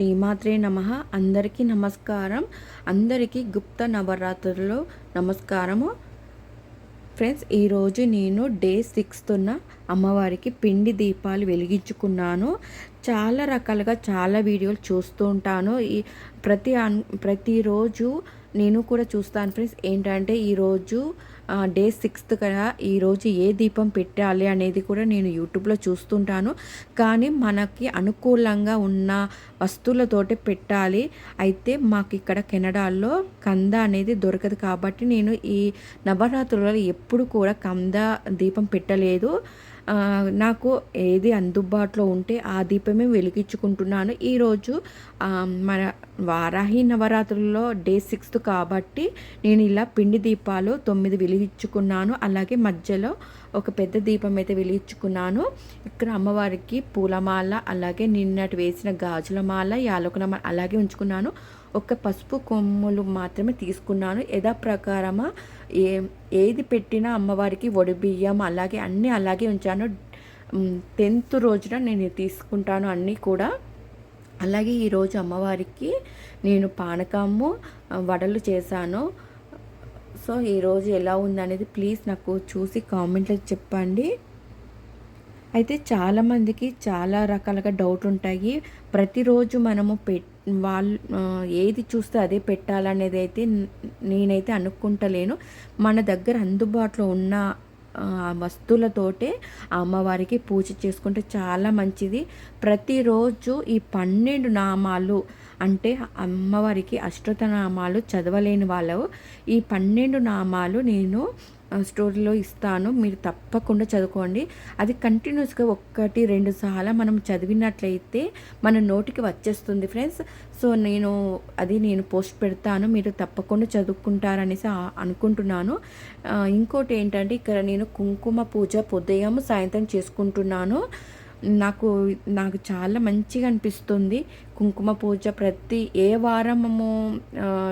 శ్రీమాత్రే నమ. అందరికీ నమస్కారం. అందరికీ గుప్త నవరాత్రుల్లో నమస్కారము. ఫ్రెండ్స్ ఈరోజు నేను డే సిక్స్త్న అమ్మవారికి పిండి దీపాలు వెలిగించుకున్నాను. చాలా రకాలుగా చాలా వీడియోలు చూస్తూ ఉంటాను. ఈ ప్రతి ప్రతిరోజు నేను కూడా చూస్తాను ఫ్రెండ్స్. ఏంటంటే ఈరోజు డే సిక్స్త్ కదా ఈరోజు ఏ దీపం పెట్టాలి అనేది కూడా నేను యూట్యూబ్లో చూస్తుంటాను. కానీ మనకి అనుకూలంగా ఉన్న వస్తువులతోటి పెట్టాలి. అయితే మాకు ఇక్కడ కెనడాలో కంద అనేది దొరకదు కాబట్టి నేను ఈ నవరాత్రులలో ఎప్పుడు కూడా కంద దీపం పెట్టలేదు. నాకు ఏది అందుబాటులో ఉంటే ఆ దీపమే వెలిగించుకుంటున్నాను. ఈరోజు మన వారాహి నవరాత్రుల్లో డే సిక్స్త్ కాబట్టి నేను ఇలా పిండి దీపాలు తొమ్మిది వెలిగించుకున్నాను. అలాగే మధ్యలో ఒక పెద్ద దీపం అయితే వెలిగించుకున్నాను. ఇక్కడ అమ్మవారికి పూలమాల అలాగే నిన్నటి వేసిన గాజుల మాల యాలకుల మాల అలాగే ఉంచుకున్నాను. ఒక పసుపు కొమ్ములు మాత్రమే తీసుకున్నాను. యథా ప్రకారమా ఏ ఏది పెట్టినా అమ్మవారికి బియ్యం అలాగే అన్నీ అలాగే ఉంచాను. టెన్త్ రోజున నేను తీసుకుంటాను అన్నీ కూడా. అలాగే ఈరోజు అమ్మవారికి నేను పానకము వడలు చేశాను. సో ఈరోజు ఎలా ఉందనేది ప్లీజ్ నాకు చూసి కామెంట్లో చెప్పండి. అయితే చాలామందికి చాలా రకాలుగా డౌట్ ఉంటాయి. ప్రతిరోజు మనము పె వాళ్ళు ఏది చూస్తే అదే పెట్టాలనేది అయితే నేనైతే అనుకుంటలేను. మన దగ్గర అందుబాటులో ఉన్న వస్తువులతోటే అమ్మవారికి పూజ చేసుకుంటే చాలా మంచిది. ప్రతిరోజు ఈ పన్నెండు నామాలు అంటే అమ్మవారికి అష్టోత్తనామాలు చదవలేని వాళ్ళు ఈ పన్నెండు నామాలు నేను స్టోరీలో ఇస్తాను. మీరు తప్పకుండా చదువుకోండి. అది కంటిన్యూస్గా ఒక్కటి రెండు సార్లు మనం చదివినట్లయితే మన నోటికి వచ్చేస్తుంది ఫ్రెండ్స్ సో నేను అది నేను పోస్ట్ పెడతాను. మీరు తప్పకుండా చదువుకుంటారనేసి అనుకుంటున్నాను. ఇంకోటి ఏంటంటే ఇక్కడ నేను కుంకుమ పూజ ఉదయం సాయంత్రం చేసుకుంటున్నాను. నాకు నాకు చాలా మంచిగా అనిపిస్తుంది. కుంకుమ పూజ ప్రతి ఏ వారము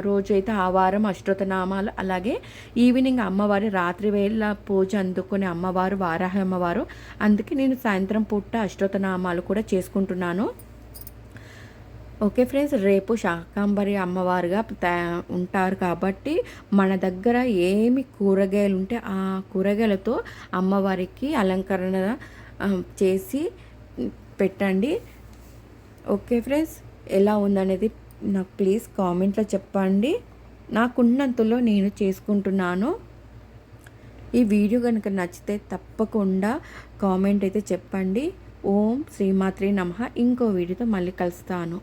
రోజు అయితే ఆ వారం అష్టోత్తనామాలు అలాగే ఈవినింగ్ అమ్మవారి రాత్రి వేళ పూజ అందుకునే అమ్మవారు వారాహ అమ్మవారు. అందుకే నేను సాయంత్రం పూట అష్టోత్తనామాలు కూడా చేసుకుంటున్నాను. ఓకే ఫ్రెండ్స్ రేపు శాకాంబరి అమ్మవారుగా ఉంటారు కాబట్టి మన దగ్గర ఏమి కూరగాయలు ఉంటే ఆ కూరగాయలతో అమ్మవారికి అలంకరణ చేసి పెట్టండి. ఓకే ఫ్రెండ్స్ ఎలా ఉందనేది నాకు ప్లీజ్ కామెంట్లో చెప్పండి. నాకున్నంతలో నేను చేసుకుంటున్నాను. ఈ వీడియో కనుక నచ్చితే తప్పకుండా కామెంట్ అయితే చెప్పండి. ఓం శ్రీమాత్రి నమ. ఇంకో వీడియోతో మళ్ళీ కలుస్తాను.